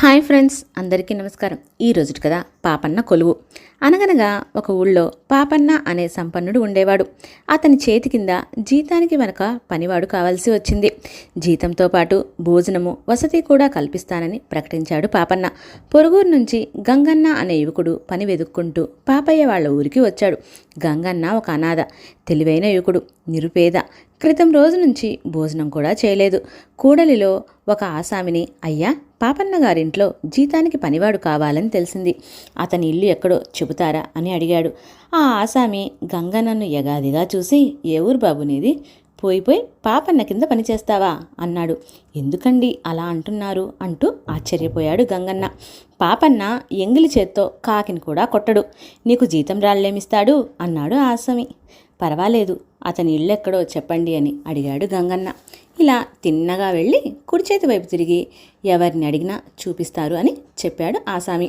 Hi friends అందరికీ నమస్కారం. ఈ రోజుటి కదా పాపన్న కొలువు. అనగనగా ఒక ఊళ్ళో పాపన్న అనే సంపన్నుడు ఉండేవాడు. అతని చేతి కింద జీతానికి వెనక పనివాడు కావాల్సి వచ్చింది. జీతంతో పాటు భోజనము వసతి కూడా కల్పిస్తానని ప్రకటించాడు పాపన్న. పొరుగురు నుంచి గంగన్న అనే యువకుడు పని వెదుక్కుంటూ పాపయ్య వాళ్ళ ఊరికి వచ్చాడు. గంగన్న ఒక అనాథ తెలివైన యువకుడు నిరుపేద. క్రితం రోజు నుంచి భోజనం కూడా చేయలేదు. కూడలిలో ఒక ఆసామిని అయ్యా పాపన్న గారింట్లో జీతానికి పనివాడు కావాలని తెలిసింది. అతని ఇల్లు ఎక్కడో చెబుతారా అని అడిగాడు. ఆ ఆసామి గంగన్నను యగాదిగా చూసి ఏ ఊరు బాబు నీది? పోయి పోయి పాపన్న కింద పనిచేస్తావా? అన్నాడు. ఎందుకండి అలా అంటున్నారు? అంటూ ఆశ్చర్యపోయాడు గంగన్న. పాపన్న ఎంగిలి చేత్తో కాకిని కూడా కొట్టడు. నీకు జీతం రాళ్ళేమిస్తాడు? అన్నాడు ఆసామి. పర్వాలేదు. అతని ఇల్లు ఎక్కడో చెప్పండి అని అడిగాడు గంగన్న. ఇలా తిన్నగా వెళ్ళి కుడి చేతి వైపు తిరిగి ఎవరిని అడిగినా చూపిస్తారు అని చెప్పాడు ఆసామి.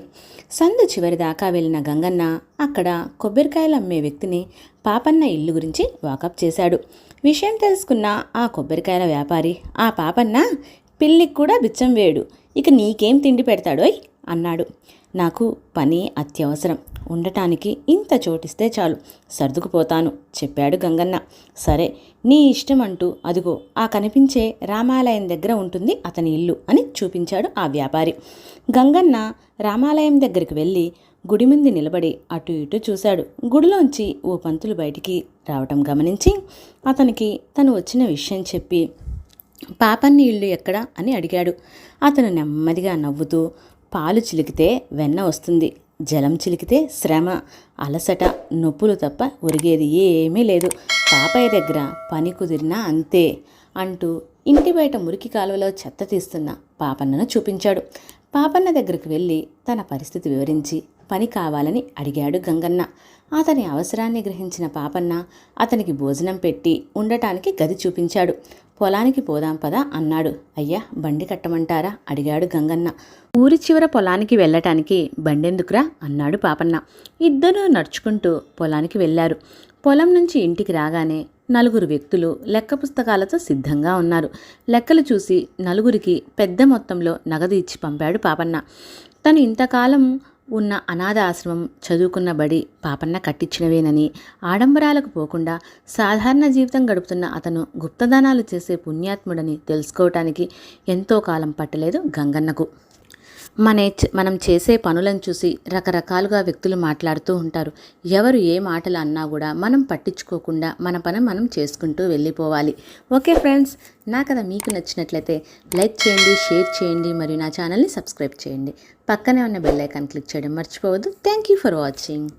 సందు చివరి దాకా వెళ్ళిన గంగన్న అక్కడ కొబ్బరికాయలు అమ్మే వ్యక్తిని పాపన్న ఇల్లు గురించి వాకప్ చేశాడు. విషయం తెలుసుకున్న ఆ కొబ్బరికాయల వ్యాపారి ఆ పాపన్న పిల్లికి కూడా బిచ్చం వేడు. ఇక నీకేం తిండి పెడతాడోయ్? అన్నాడు. నాకు పని అత్యవసరం. ఉండటానికి ఇంత చోటిస్తే చాలు. సర్దుకుపోతాను చెప్పాడు గంగన్న. సరే నీ ఇష్టం అంటూ అదిగో ఆ కనిపించే రామాలయం దగ్గర ఉంటుంది అతని ఇల్లు అని చూపించాడు ఆ వ్యాపారి. గంగన్న రామాలయం దగ్గరికి వెళ్ళి గుడి ముందు నిలబడి అటు ఇటు చూశాడు. గుడిలోంచి ఓ పంతులు బయటికి రావటం గమనించి అతనికి తను వచ్చిన విషయం చెప్పి పాపన్ని ఇల్లు ఎక్కడ? అని అడిగాడు. అతను నెమ్మదిగా నవ్వుతూ పాలు చిలికితే వెన్న వస్తుంది. జలం చిలికితే శ్రమ. అలసట నొప్పులు తప్ప ఒరిగేది ఏమీ లేదు. పాపయ్య దగ్గర పని కుదిరినా అంతే అంటూ ఇంటి బయట మురికి కాలువలో చెత్త తీస్తున్న పాపన్నను చూపించాడు. పాపన్న దగ్గరికి వెళ్ళి తన పరిస్థితి వివరించి పని కావాలని అడిగాడు గంగన్న. అతని అవసరాన్ని గ్రహించిన పాపన్న అతనికి భోజనం పెట్టి ఉండటానికి గది చూపించాడు. పొలానికి పోదాం పదా అన్నాడు. అయ్యా బండి కట్టమంటారా? అడిగాడు గంగన్న. ఊరి చివర పొలానికి వెళ్ళటానికి బండెందుకురా? అన్నాడు పాపన్న. ఇద్దరూ నడుచుకుంటూ పొలానికి వెళ్ళారు. పొలం నుంచి ఇంటికి రాగానే నలుగురు వ్యక్తులు లెక్క పుస్తకాలతో సిద్ధంగా ఉన్నారు. లెక్కలు చూసి నలుగురికి పెద్ద మొత్తంలో నగదు ఇచ్చి పంపాడు పాపన్న. తను ఇంతకాలం ఉన్న అనాథ ఆశ్రమం చదువుకున్న బడి పాపన్న కట్టించినవేనని ఆడంబరాలకు పోకుండా సాధారణ జీవితం గడుపుతున్న అతను గుప్తదానాలు చేసే పుణ్యాత్ముడని తెలుసుకోవటానికి ఎంతో కాలం పట్టలేదు గంగన్నకు. మన మనం చేసే పనులను చూసి రకరకాలుగా వ్యక్తులు మాట్లాడుతూ ఉంటారు. ఎవరు ఏ మాటలు అన్నా కూడా మనం పట్టించుకోకుండా మన పని మనం చేసుకుంటూ వెళ్ళిపోవాలి. ఓకే ఫ్రెండ్స్ నా కథ మీకు నచ్చినట్లయితే లైక్ చేయండి షేర్ చేయండి మరియు నా ఛానల్ని సబ్స్క్రైబ్ చేయండి. పక్కనే ఉన్న బెల్ ఐకాన్ క్లిక్ చేయడం మర్చిపోవద్దు. Thank you for watching.